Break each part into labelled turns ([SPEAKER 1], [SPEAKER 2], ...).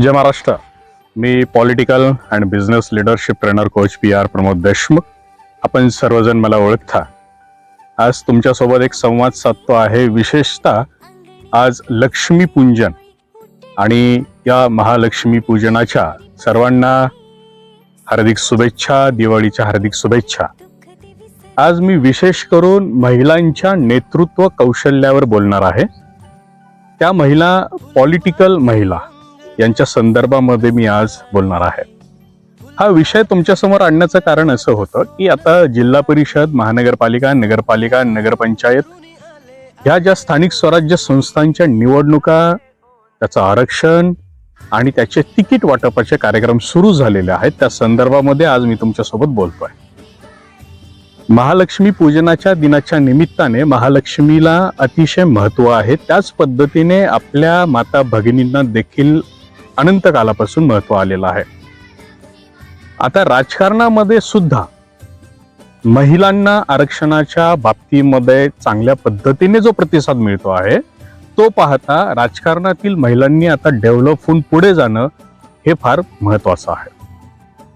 [SPEAKER 1] Jai Maharashtra. Me political and business leadership trainer coach P R Pramod Deshmukh. आपण सर्वजण मला ओळखता. आज तुमच्यासोबत एक संवाद साधतो आहे. विशेषतः आज लक्ष्मीपूजन आणि या महालक्ष्मी पूजनाच्या सर्वांना हार्दिक शुभेच्छा दिवाळीच्या हार्दिक शुभेच्छा. आज मी विशेष करून महिलांच्या नेतृत्व कौशल्यावर बोलणार आहे. त्या महिला पॉलिटिकल महिला यांच्या संदर्भामध्ये मी आज बोलणार आहे. हा विषय तुमच्यासमोर आणण्याचं कारण असं होतं की आता जिल्हा परिषद महानगरपालिका नगरपालिका नगरपंचायत ह्या ज्या स्थानिक स्वराज्य संस्थांच्या निवडणुका त्याचं आरक्षण आणि त्याचे तिकीट वाटपाचे कार्यक्रम सुरू झालेले आहेत त्या संदर्भामध्ये आज मी तुमच्यासोबत बोलतोय. महालक्ष्मी पूजनाच्या दिनाच्या निमित्ताने महालक्ष्मीला अतिशय महत्त्व आहे. त्याच पद्धतीने आपल्या माता भगिनींना देखील अनंत कालापासून महत्त्व आलेलं आहे. आता राजकारणामध्ये सुद्धा महिलांना आरक्षणाच्या बाबतीमध्ये चांगल्या पद्धतीने जो प्रतिसाद मिळतो आहे तो पाहता राजकारणातील महिलांनी आता डेव्हलप होऊन पुढे जाणं हे फार महत्वाचं आहे.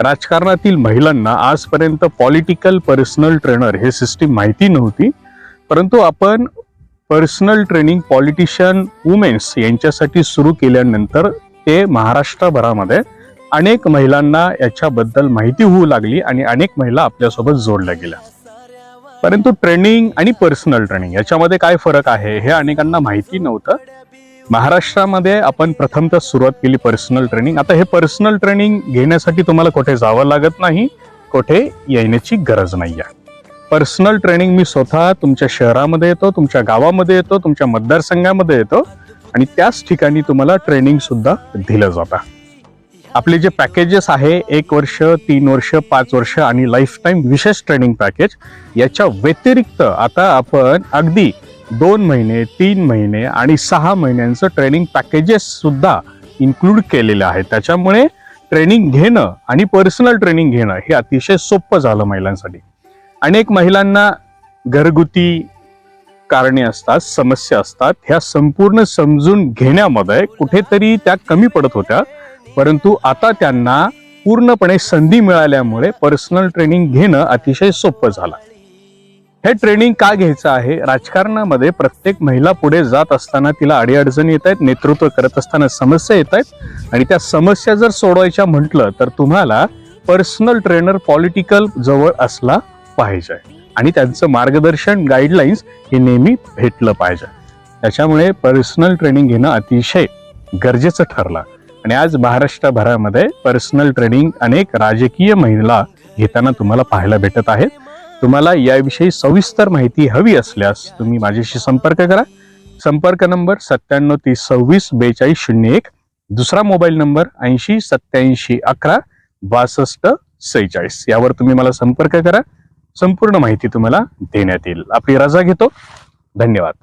[SPEAKER 1] राजकारणातील महिलांना आजपर्यंत पॉलिटिकल पर्सनल ट्रेनर हे सिस्टीम माहिती नव्हती परंतु आपण पर्सनल ट्रेनिंग पॉलिटिशियन वुमेन्स यांच्यासाठी सुरू केल्यानंतर ते महाराष्ट्रभरामध्ये अनेक महिलांना याच्याबद्दल माहिती होऊ लागली आणि अनेक महिला आपल्यासोबत जोडल्या गेल्या. परंतु ट्रेनिंग आणि पर्सनल ट्रेनिंग याच्यामध्ये काय फरक आहे हे अनेकांना माहिती नव्हतं. महाराष्ट्रामध्ये आपण प्रथमतः सुरुवात केली पर्सनल ट्रेनिंग. आता हे पर्सनल ट्रेनिंग घेण्यासाठी तुम्हाला कुठे जावं लागत नाही कुठे येण्याची गरज नाही आहे पर्सनल ट्रेनिंग मी स्वतः तुमच्या शहरामध्ये येतो तुमच्या गावामध्ये येतो तुमच्या मतदारसंघामध्ये येतो. आणि त्याच ठिकाणी तुम्हाला ट्रेनिंग सुद्धा दिलं जातं. आपले जे पॅकेजेस आहे एक वर्ष तीन वर्ष पाच वर्ष आणि लाईफ टाईम विशेष ट्रेनिंग पॅकेज याच्या व्यतिरिक्त आता आपण अगदी दोन महिने तीन महिने आणि सहा महिन्यांचं ट्रेनिंग पॅकेजेस सुद्धा इन्क्लूड केलेले आहेत. त्याच्यामुळे ट्रेनिंग घेणं आणि पर्सनल ट्रेनिंग घेणं हे अतिशय सोपं झालं महिलांसाठी. अनेक महिलांना घरगुती कारणे असतात समस्या असतात ह्या संपूर्ण समजून घेण्यामध्ये कुठेतरी त्या कमी पडत होत्या. परंतु आता त्यांना पूर्णपणे संधी मिळाल्यामुळे पर्सनल ट्रेनिंग घेणं अतिशय सोपं झालं. हे ट्रेनिंग का घ्यायचं आहे? राजकारणामध्ये प्रत्येक महिला पुढे जात असताना तिला अडीअडचणी येत आहेत नेतृत्व करत असताना समस्या येत आहेत. आणि त्या समस्या जर सोडवायच्या म्हटलं तर तुम्हाला पर्सनल ट्रेनर पॉलिटिकल जवळ असला पाहिजे. आणि त्यांचं मार्गदर्शन गाईडलाईन्स हे नेहमी भेटलं पाहिजे. त्याच्यामुळे पर्सनल ट्रेनिंग घेणं अतिशय गरजेचं ठरलं. आणि आज महाराष्ट्रभरामध्ये पर्सनल ट्रेनिंग अनेक राजकीय महिला घेताना तुम्हाला पाहायला भेटत आहेत. तुम्हाला याविषयी सविस्तर माहिती हवी असल्यास तुम्ही माझ्याशी संपर्क करा. संपर्क नंबर सत्त्याण्णव तीस सव्वीस बेचाळीस शून्य एक. दुसरा मोबाईल नंबर ऐंशी सत्याऐंशी अकरा बासष्ट सेहेचाळीस. यावर तुम्ही मला संपर्क करा. संपूर्ण माहिती तुम्हाला देण्यात येईल. आपली रजा घेतो. धन्यवाद.